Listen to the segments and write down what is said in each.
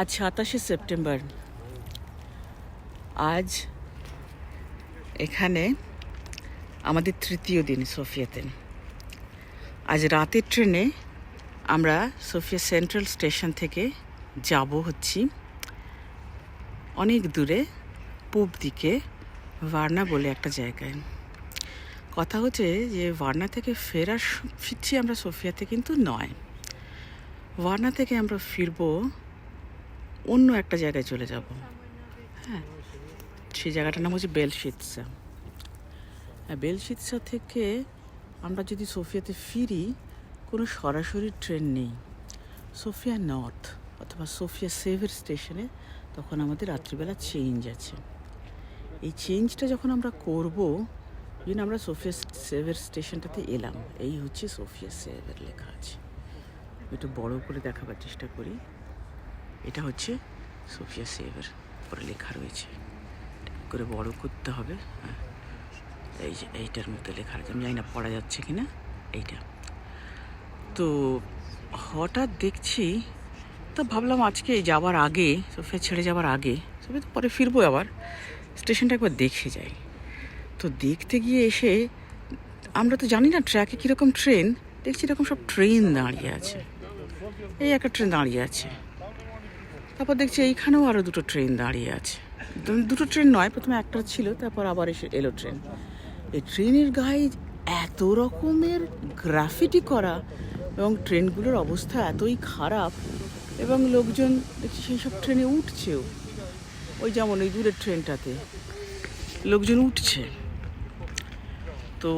আজ সাতাশে সেপ্টেম্বর। আজ এখানে আমাদের তৃতীয় দিন সোফিয়াতে আজ রাতের ট্রেনে আমরা সোফিয়া সেন্ট্রাল স্টেশন থেকে যাব হচ্ছি। অনেক দূরে পূব দিকে ভার্না বলে একটা জায়গায়। কথা হচ্ছে যে ভার্না থেকে ফেরার ফিরছি আমরা সোফিয়াতে কিন্তু নয়। ভার্না থেকে আমরা ফিরবো অন্য একটা জায়গায় চলে যাব। হ্যাঁ সেই জায়গাটার নাম হচ্ছে বেলশিৎসা হ্যাঁ বেলশিৎসা থেকে আমরা যদি সোফিয়াতে ফিরি, কোনো সরাসরি ট্রেন নেই। সোফিয়া নর্থ অথবা সোফিয়া সেভের স্টেশনে তখন আমাদের রাত্রিবেলা চেঞ্জ আছে। এই চেঞ্জটা যখন আমরা করব দিন আমরা সোফিয়া সেভের স্টেশনটাতে এলাম। এই হচ্ছে সোফিয়া সেভের লেখা আছে। একটু বড় করে দেখাবার চেষ্টা করি। এটা হচ্ছে সোফিয়া সেভের উপরে লেখা রয়েছে। করে বড় করতে হবে। হ্যাঁ। এই যে এইটার মধ্যে লেখা রয়েছে আমি জানি না পড়া যাচ্ছে কি না এইটা। তো হঠাৎ দেখছি, তো ভাবলাম আজকে যাওয়ার আগে, সোফিয়া ছেড়ে যাওয়ার আগে, সোফিয়া তো পরে ফিরবো আবার, স্টেশনটা একবার দেখে যাই। তো দেখতে গিয়ে এসে, আমরা তো জানি না ট্র্যাকে কীরকম ট্রেন, দেখছি এরকম সব ট্রেন দাঁড়িয়ে আছে। এই একটা ট্রেন দাঁড়িয়ে আছে। তারপর দেখছি এইখানেও আরও দুটো ট্রেন দাঁড়িয়ে আছে। দুটো ট্রেন নয়, প্রথমে একটা ছিল, তারপর আবার এসে এলো ট্রেন। এই ট্রেনের গায়ে এত রকমের গ্রাফিটি করা এবং ট্রেনগুলোর অবস্থা এতই খারাপ এবং লোকজন দেখছি সেই সব ট্রেনে উঠছেও। ওই যেমন ওই দূরের ট্রেনটাতে লোকজন উঠছে। তো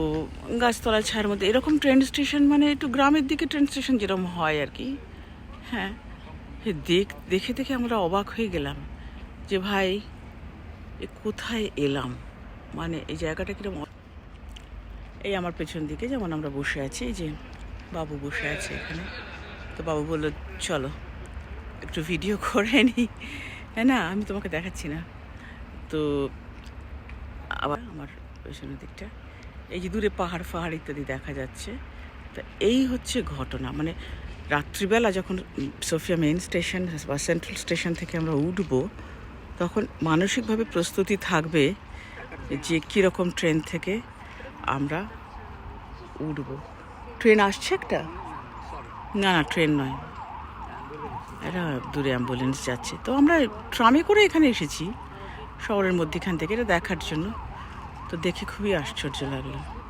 গাছতলা ছায়ের মধ্যে এরকম ট্রেন স্টেশন মানে একটু গ্রামের দিকে ট্রেন স্টেশন যেরকম হয় আর কি। হ্যাঁ দেখ, দেখে দেখে আমরা অবাক হয়ে গেলাম যে ভাই, এ কোথায় এলাম? মানে এই জায়গাটা কীরকম এই আমার পেছন দিকে, যেমন আমরা বসে আছি যে বাবু বসে আছে এখানে। তো বাবু বলল, চলো, একটু ভিডিও করে নিই হ্যাঁ না, আমি তোমাকে দেখাচ্ছি না। তো আবার আমার পেছনের দিকটা, এই যে দূরে পাহাড় ফাহাড় ইত্যাদি দেখা যাচ্ছে। তা এই হচ্ছে ঘটনা। মানে রাত্রিবেলা যখন সোফিয়া মেইন স্টেশন বা সেন্ট্রাল স্টেশন থেকে আমরা উঠবো, তখন মানসিকভাবে প্রস্তুতি থাকবে যে কীরকম ট্রেন থেকে আমরা উঠব। ট্রেন আসছে একটা? না না ট্রেন নয়। এটা দূরে অ্যাম্বুলেন্স যাচ্ছে। তো আমরা ট্রামে করে এখানে এসেছি, শহরের মধ্যেখান থেকে, এটা দেখার জন্য। তো দেখে খুবই আশ্চর্য লাগল।